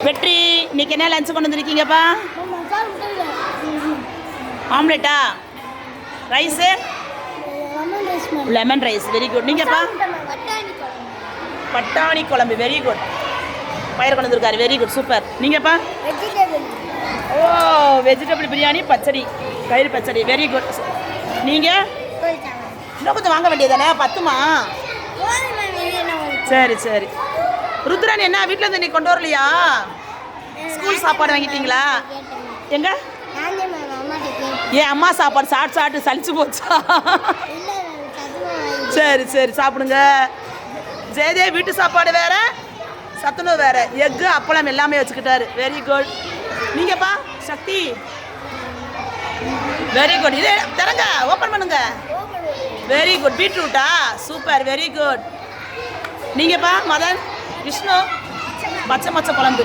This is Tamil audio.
வெற்றி இன்னைக்கு என்ன லஞ்ச் கொண்டு வந்திருக்கீங்கப்பா? ஆம்லெட்டா? Rice lemon rice very good நீங்கப்பா? பட்டாணி குழம்பு வெரி குட் பயிர் கொண்டு வந்திருக்காரு வெரி குட் சூப்பர் நீங்கப்பா? ஓ வெஜிடபிள் பிரியாணி பச்சடி. பயிர் பச்சடி வெரி குட் நீங்கள் இன்னும் கொஞ்சம் வாங்க வேண்டியதானே பத்துமா? சரி சரி. ருத்ரன் என்ன? வீட்டில் இருந்து நீ கொண்டு வரலையா? ஸ்கூல் சாப்பாடு வாங்கிட்டீங்களா? எங்க? ஏன் அம்மா சாப்பாடு சாப்பிட்டு சாப்பிட்டு சளிச்சு போச்சா? சரி சரி சாப்பிடுங்க. ஜெயதே வீட்டு சாப்பாடு வேற? சத்துணவு வேற. எக்கு அப்பளம் எல்லாமே வச்சுக்கிட்டாரு. வெரி குட் நீங்கப்பா சக்தி. வெரி குட் இது திறங்க ஓப்பன் பண்ணுங்க. வெரி குட் பீட்ரூட்டா சூப்பர் வெரி குட் நீங்கப்பா மதன். விஷ்ணு பச்சை மச்சை குழம்பு